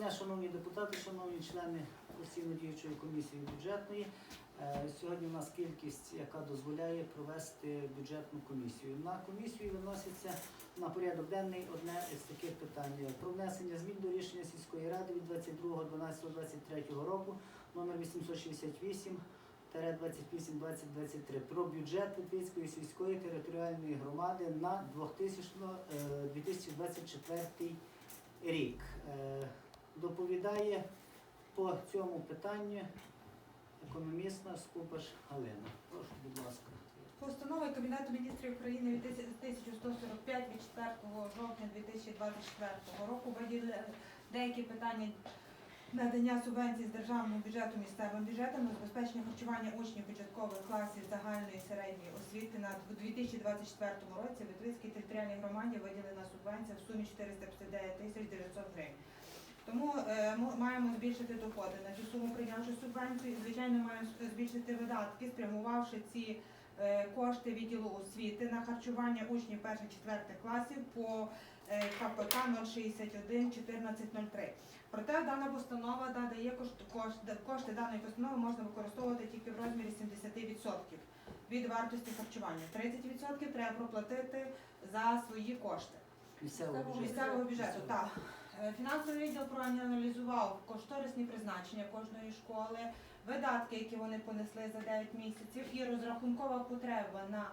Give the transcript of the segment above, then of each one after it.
Дня, Шановні депутати, шановні члени постійно діючої комісії бюджетної, е, сьогодні у нас кількість, яка дозволяє провести бюджетну комісію. На комісію виноситься на порядок денний одне із таких питань про внесення змін до рішення сільської ради від 22.12.23 року номер 868 28 2023 про бюджет Литвицької сільської територіальної громади на 2000, е, 2024 рік. Доповідає по цьому питанню економістна Скупаш Галина. Прошу, будь ласка. Постановою Кабінету міністрів України від 1145 від 4 жовтня 2024 року виділили деякі питання надання субвенцій з державного бюджету місцевим бюджетам на забезпечення харчування учнів початкових класів загальної середньої освіти на 2024 році в Литвицькій територіальній громаді виділена субвенція в сумі 459 тисяч 900 гривень. Маємо збільшити доходи на цю суму, прийнявши субвенцію. І, Звичайно, маємо збільшити видатки, спрямувавши ці е, кошти відділу освіти на харчування учнів перших-четвертих класів по е, КПК 061 1403. Проте дана постанова да, дає кошти, кошти, кошти даної постанови можна використовувати тільки в розмірі 70% від вартості харчування. 30% треба проплатити за свої кошти Місцевого бюджету. місцевого бюджету. Так. Е, Фінансовий відділ проаналізував кошторисні призначення кожної школи, видатки, які вони понесли за 9 місяців, і розрахункова потреба на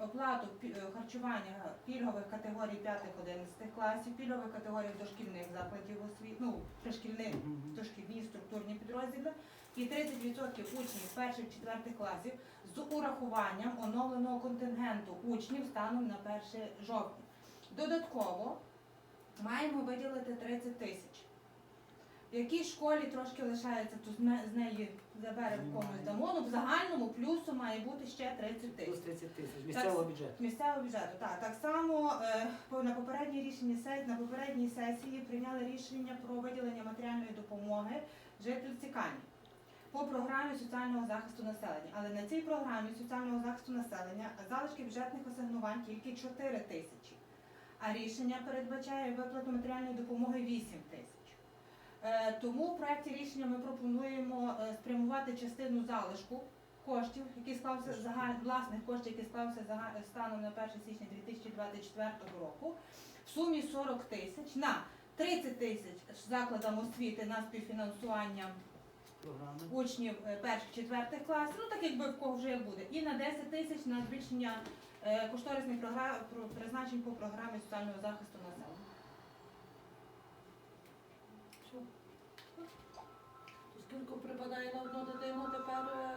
оплату е, харчування пільгових категорій 5-11 класів, пільгових категорій дошкільних закладів освіти, ну, пришкільних дошкільні структурні підрозділи і 30% учнів перших-четвертих класів з урахуванням оновленого контингенту учнів станом на 1 жовтня. Додатково маємо виділити 30 тисяч. В якій школі трошки лишається, то з не- з неї заберемо комусь дамо. Ну, в загальному плюсу має бути ще 30 Плюс тисяч. 30 тисяч місцевого бюджету. Місцевого бюджету, так. Так само е, на попередній рішенні на попередній сесії прийняли рішення про виділення матеріальної допомоги жительці Кані по програмі соціального захисту населення. Але на цій програмі соціального захисту населення залишки бюджетних асигнувань тільки 4 тисячі. А рішення передбачає виплату матеріальної допомоги 8 тисяч. Е, Тому в проєкті рішення ми пропонуємо е, спрямувати частину залишку коштів, які склався загаль... власних коштів, які склався зага- станом на 1 січня 2024 року, в сумі 40 тисяч на 30 тисяч закладам освіти на співфінансування учнів е, перших четвертих класів, ну так якби в кого вже буде, і на 10 тисяч на збільшення кошторисних програ- про- призначень по програмі соціального захисту населення. Скільки припадає на одну дитину тепер е,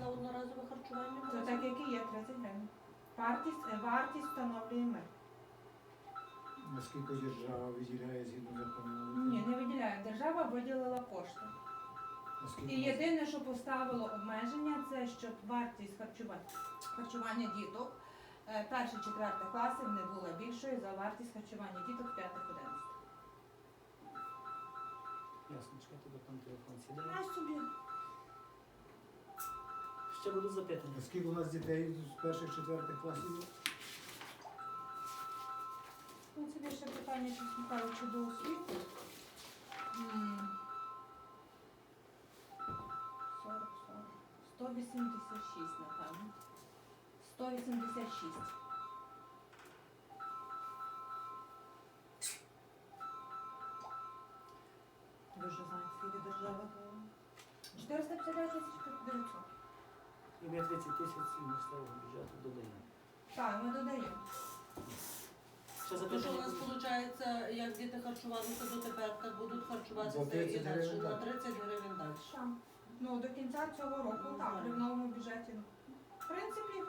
на одноразове харчування? Це так, як і є 30 гривень. Вартість, е, вартість встановлюємо ми. Наскільки держава виділяє згідно закону? Ні, не виділяємо. Держава виділила кошти. І єдине, що поставило обмеження, це щоб вартість харчування, харчування діток е, перших четвертих класів не була більшою за вартість харчування діток п'ятих 11. Ясно, чекайте, бо там телефон сідає. Знаєш собі. Ще будуть запитання. Наскільки у нас дітей з перших четвертих класів? Ну, це більше питання, чесно кажучи, до освіти. М. 40, 40. 186, напевно. 186. Дуже знають, скільки держава. 459 тисяч 900. І ми 30 тисяч місцевого бюджету додаємо. Так, ми додаємо. Ще То що у нас виходить, як діти харчувалися дотепер, так будуть За харчуватися і 30 далі. гривень, На так. 30 гривень далі. Там. Ну, до кінця цього року, так, знаю. при новому бюджеті. В принципі,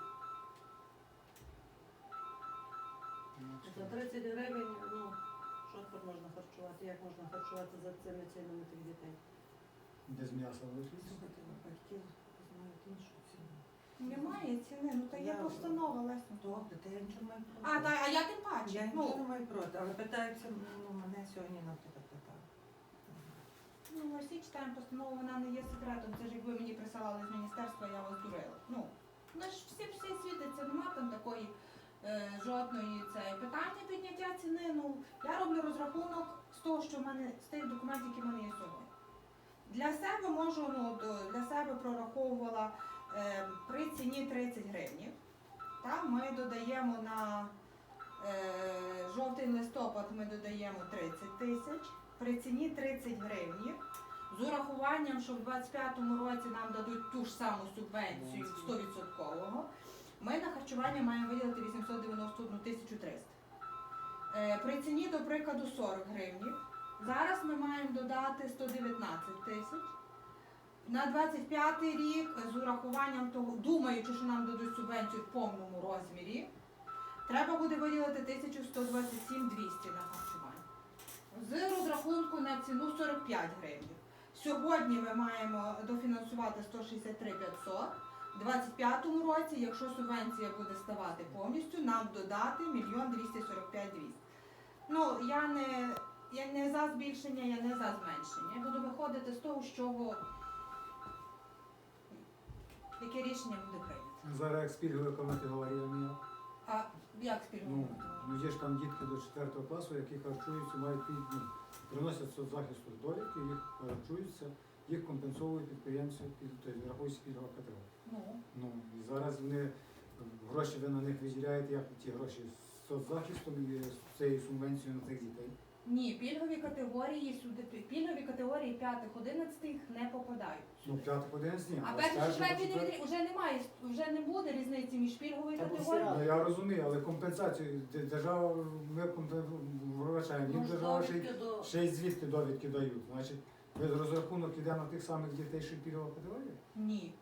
За 30 гривень, ну, що тепер можна харчувати? Як можна харчувати за цими цінами тих дітей? Де з м'яса вийшли? Слухайте, ви батьки знають іншу ціну. немає ціни, ну та є Я- постанова, Леся. Добре, та я нічого маю проти. А, та, а я тим Я паче. нічого не Ну, маю проти, але питаються, ну, мене сьогодні наприклад питали. ну, ми всі читаємо постанову, вона не є секретом. Це ж якби мені присилали з міністерства, я вас дурила. Ну, ну ж всі всі світиться, нема там такої жодної це питання підняття ціни. Ну я роблю розрахунок з того, що в мене з тих документів, які в мене є сьогодні. Для себе можу ну для себе прораховувала е, при ціні 30 гривень. Та ми додаємо на е, жовтий листопад ми додаємо 30 тисяч. При ціні 30 гривень. З урахуванням, що в 25-му році нам дадуть ту ж саму субвенцію 100%, ми на харчування маємо виділити 891 тисячу 300. Е, При ціні, до прикладу, 40 гривень. Зараз ми маємо додати 119 тисяч. На 25 рік з урахуванням того, думаючи, що нам дадуть субвенцію в повному розмірі, треба буде виділити 1127 200 на харчування. З розрахунку на ціну 45 гривень. Сьогодні ми маємо дофінансувати 163 500. У 25-му році, якщо субвенція буде ставати повністю, нам додати 1 245 200. Ну, я не, я не за збільшення, я не за зменшення. Я буду виходити з того, що яке рішення буде прийнято. Зараз як спільгова категорія мія. А як Ну, спільно? ну є ж там дітки до 4 класу, які харчуються, мають під, ну, приносять соцзахисту довідки, їх харчуються, їх компенсовують підприємці, під, тобто рахується пільгова категорія. Ну, Ну, і зараз вони гроші ви на них виділяєте, як ті гроші з соцзахистом і з цією субвенцією на цих дітей. ні, пільгові категорії сюди пільгові категорії 5-11 не попадають. Ну, п'ятих одинадцять ні, А четвертий- не вже немає, вже не буде різниці між пільговою категорією. Ну, я розумію, але компенсацію держава ми вручаємо, їм держава ще, ще й звідти довідки дають. Значить, ви розрахунок іде на тих самих дітей, що пільгова категорія? Ні.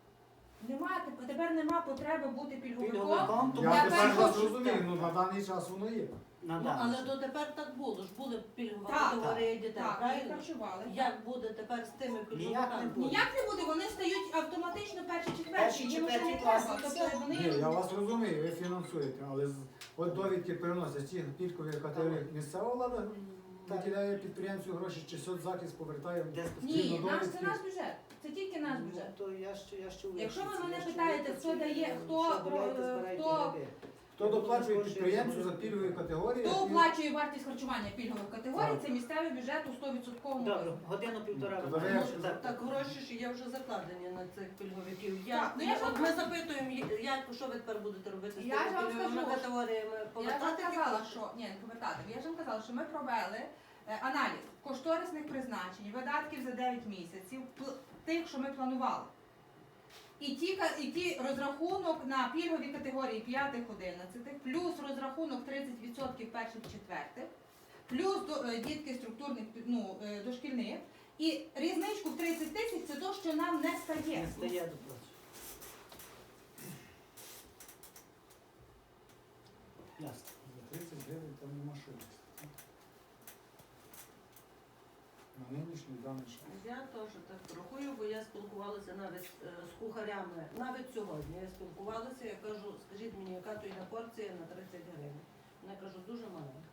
Нема, теп- тепер нема потреби бути пільговиком. Пільговиком, тому Я Я тепер вас розумію, ну на даний час воно є. на Ну, але дотепер так було ж, були пільгова Так, категорія дітей, Так, правильно? харчували. Як буде тепер з тими Ніяк не пільговиками? буде. Ніяк не буде, вони стають автоматично перші четверті, Перші, їм вже не четверті треба. класи, Тобто все. вони Ні, я вас розумію, ви фінансуєте, але з- от довідки переносять ті пільгові категорії місцева влада виділяє підприємцю гроші, чи соцзахист повертає. Ні, наш це наш бюджет. Це тільки наш Ну, бюджет. то я ще я ще Якщо ви мене питаєте, хто дає, хто, хто, хто-. Хто доплачує підприємцю за пільгові категорії? Хто оплачує вартість харчування пільгових категорій, це місцевий бюджет у 100%. Добре, годину-півтора. Ну, ви Так. Так гроші ж є вже закладені на цих пільговиків. Так, ну я ж от вам- ми запитуємо, як, що ви тепер будете робити з Я ж тими пільговими скажу, категоріями? Я вам Повертати казала, що ні, не повертати. Я ж вам казала, що ми провели е, аналіз кошторисних призначень, видатків за 9 місяців, пл- тих, що ми планували. І ті, і ті розрахунок на пільгові категорії 5-11, плюс розрахунок 30% перших четвертих, плюс до, е, дітки структурних ну, е, дошкільних. І різничку в 30 тисяч це то, що нам не стає. Не стає доплачу. Ясно. За 30 гривень там нема що їсти. На нинішній даний час. Я теж так я спілкувалася навіть е, з кухарями. Навіть сьогодні я спілкувалася, я кажу, скажіть мені, яка то йде порція на 30 гривень. Вона кажу, дуже маленька.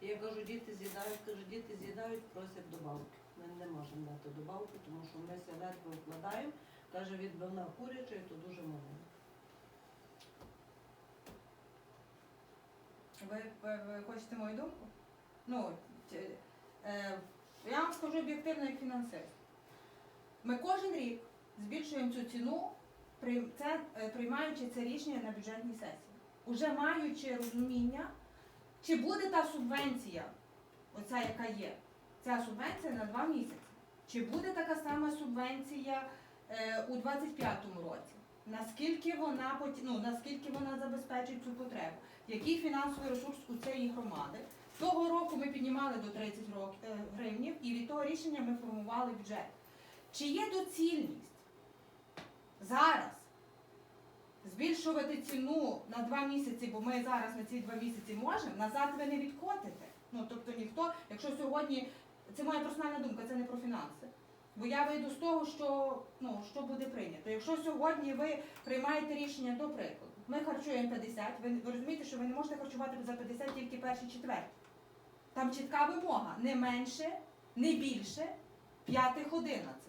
І я кажу, діти з'їдають, кажу, діти з'їдають, просять добавки. Ми не можемо дати добавки, тому що ми ся ледве вкладаємо. Каже, відбивна куряча, і то дуже маленька. Ви, ви, хочете мою думку? Ну, т- е, я вам скажу об'єктивно як фінансист. Ми кожен рік збільшуємо цю ціну, е, приймаючи це рішення на бюджетній сесії. Уже маючи розуміння, чи буде та субвенція, оця яка є, ця субвенція на два місяці. Чи буде така сама субвенція е, у 25-му році? Наскільки вона ну, наскільки вона забезпечить цю потребу? Який фінансовий ресурс у цієї громади? Того року ми піднімали до 30 рок- е, гривнів, і від того рішення ми формували бюджет. Чи є доцільність зараз збільшувати ціну на два місяці, бо ми зараз на ці два місяці можемо, назад ви не відкотите. Ну тобто ніхто, якщо сьогодні, це моя персональна думка, це не про фінанси. Бо я вийду з того, що ну що буде прийнято. Якщо сьогодні ви приймаєте рішення до прикладу, ми харчуємо 50, ви, ви розумієте, що ви не можете харчувати за 50 тільки перші четверті. Там чітка вимога не менше, не більше п'ятих одинадцятих.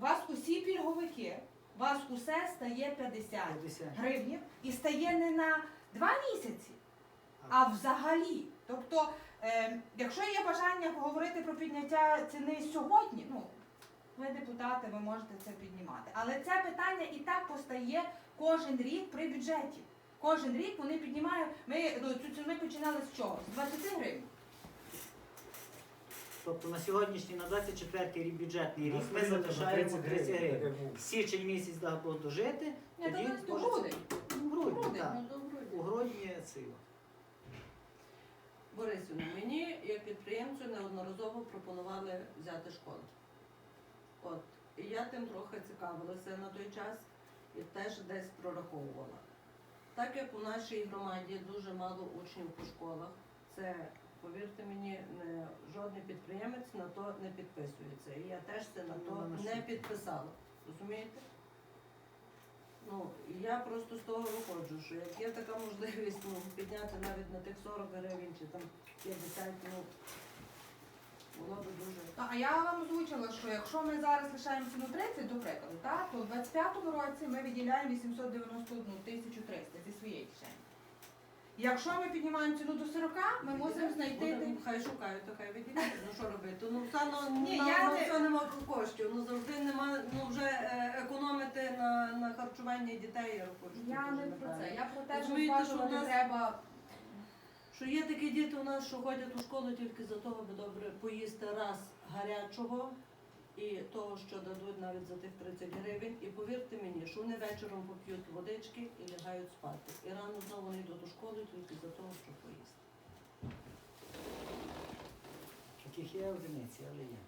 Вас усі пільговики, вас усе стає 50 50. гривнів і стає не на два місяці, а взагалі. Тобто, е, якщо є бажання поговорити про підняття ціни сьогодні, ну ви депутати, ви можете це піднімати. Але це питання і так постає кожен рік при бюджеті. Кожен рік вони піднімають. Ми ну, цю ціну починали з чого? З 20 гривень. Тобто на сьогоднішній, на 24-й рік бюджетний рік ми залишаємо 30 гривень. Січень місяць дасть дожити, Ні, то тоді у може грудень. це- Ну, грудень, Грудень, так. Ну, добре. У грудні це. Борисівна, мені як підприємцю неодноразово пропонували взяти школу. От, і я тим трохи цікавилася на той час і теж десь прораховувала. Так як у нашій громаді дуже мало учнів по школах, це, повірте мені, не, жодний підприємець на то не підписується. І я теж це на Ну, то не підписала. Розумієте? Ну, я просто з того виходжу, що як є така можливість ну, підняти навіть на тих 40 гривень чи там 50, ну було б дуже. Ну, А я вам озвучила, що якщо ми зараз лишаємо ціну 30, до прикладу, так, то в 25-му році ми виділяємо 891 тисячу 300 зі своєї кишені. Якщо ми піднімаємо ціну до 40, ми мусимо знайти. Будемо, хай шукають, то хай виділяють. Ну що робити? Ну все ну, Ні, на, я на не- все нема коштів. Ну завжди нема, ну вже е, економити на, на харчуванні дітей, я хочу. Я не про це. Я про те, що Розумієте, що зважувати в нас- треба. Що є такі діти у нас, що ходять у школу тільки за того, аби добре поїсти раз гарячого і того, що дадуть навіть за тих 30 гривень. І повірте мені, що вони вечором поп'ють водички і лягають спати. І рано знову вони йдуть у школу тільки за того, щоб поїсти. Таких є одиниці, але є.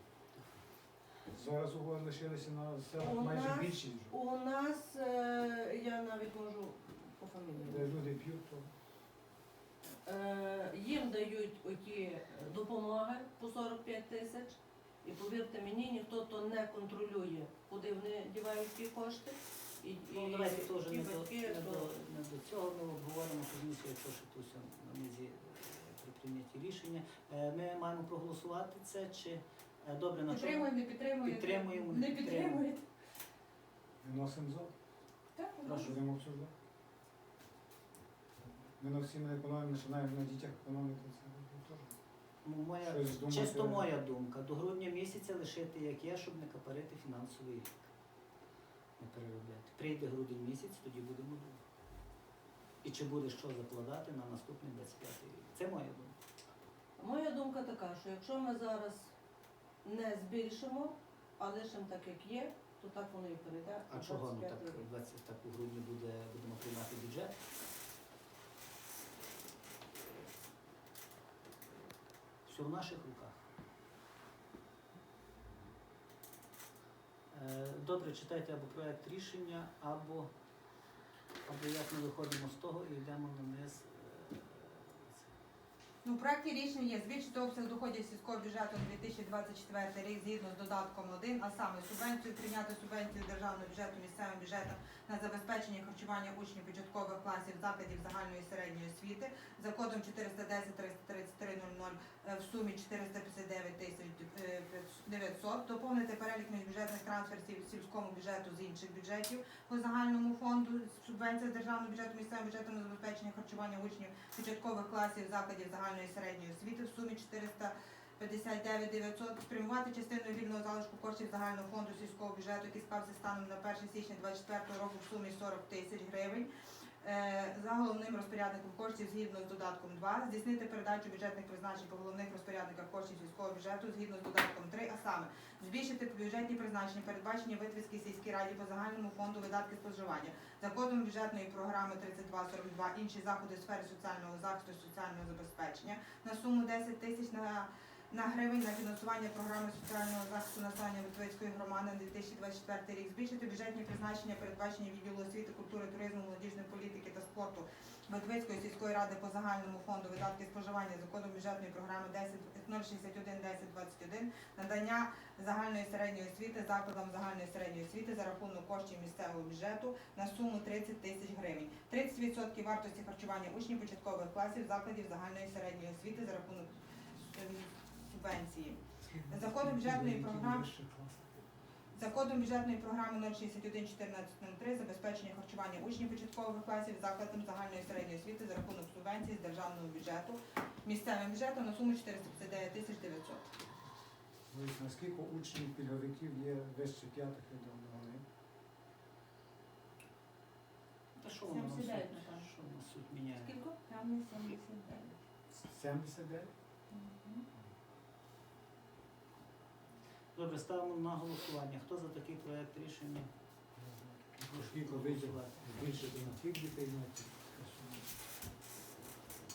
Зараз угоди лишилися на У селах майже нас- більшість. вже. У нас е, я навіть можу по Де фамілії. люди п'ють, то Е, їм дають оті допомоги по 45 тисяч. І повірте мені, ніхто то не контролює, куди вони дівають ті кошти. І, і, Ну, давайте теж і не до, батьки, не, то- до, не до цього ми обговоримо пізніше, якщо ще тут все на низі е, при прийнятті рішення. Е, Ми маємо проголосувати це чи е, добре на чому? Підтримуємо, не підтримуємо. Підтримуємо, не не підтримуємо. підтримуєте. виносимо за. Так, Прошу. Будемо обсуждати. Ми на всім не економимо, починаємо на дітях економити. Це Моя, Щось думати. чисто моя думка. До грудня місяця лишити як є, щоб не капарити фінансовий рік. Не переробляти. Прийде грудень місяць, тоді будемо думати. І чи буде що закладати на наступний 25 рік. Це моя думка. Моя думка така, що якщо ми зараз не збільшимо, а лишимо так, як є, то так воно і перейде. А на чого ну 25 так, рік. 20, так у грудні буде, будемо приймати бюджет? Все в наших руках. Е, Добре, читайте або проект рішення, або, або як ми виходимо з того і йдемо на низ. Е, Ну, в проекті рішення є. Збільшити обсяг доходів сільського бюджету на 2024 рік згідно з додатком 1, а саме субвенцію прийняти субвенцію державного бюджету місцевим бюджетам на забезпечення харчування учнів початкових класів закладів загальної середньої освіти за кодом 410 333 00 е, в сумі 459 тисяч е, 900, доповнити перелік міжбюджетних трансфертів сільському бюджету з інших бюджетів по загальному фонду. Субвенція державного бюджету місцевим бюджетом на забезпечення харчування учнів початкових класів закладів загальної і середньої освіти в сумі 459 900, спрямувати частину вільного залишку коштів загального фонду сільського бюджету, який склався станом на 1 січня 2024 року в сумі 40 тисяч гривень. Е, За головним розпорядником коштів згідно з додатком 2, здійснити передачу бюджетних призначень по головних розпорядниках коштів сільського бюджету згідно з додатком 3, а саме збільшити бюджетні призначення, передбачені Витвицькій сільській раді по загальному фонду видатки споживання. За кодом бюджетної програми 3242 інші заходи в сфері соціального захисту соціального забезпечення на суму 10 тисяч на, на гривень на фінансування програми соціального захисту населення Витвицької громади на 2024 рік, збільшити бюджетні призначення, передбачені відділу освіти, культури, туризму, молодіжної політики та спорту Витвицької сільської ради по загальному фонду видатки споживання за кодом бюджетної програми 10 061 10 21 надання загальної середньої освіти закладам загальної середньої освіти за рахунок коштів місцевого бюджету на суму 30 тисяч гривень. 30% вартості харчування учнів початкових класів закладів загальної середньої освіти за рахунок е, субвенції. За кодом бюджетної програми За кодом бюджетної програми 0611403 забезпечення харчування учнів початкових класів закладом загальної середньої освіти за рахунок субвенцій з державного бюджету місцевим бюджетом на суму 459 тисяч 900. Ось наскільки учнів пільговиків є вище п'ятих і до вони? Та що воно 79, напевно. Що на суть міняє? Скільки? Там 79. 79? Добре, ставимо на голосування. Хто за такий проект рішення? Прошу проголосувати. збільшити на тих дітей,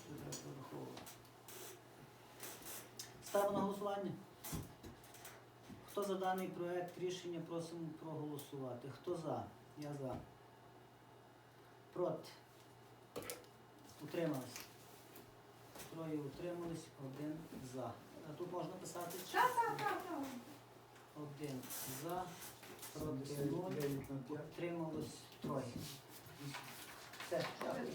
треба враховувати. Ставимо на голосування. Хто за даний проект рішення просимо проголосувати? Хто за? Я за. Проти. Утримались. Троє утримались, один за. А тут можна писати? Так, так, так, так. Один за, проти нуль, 79 на 5. утрималось троє. Все, дякую.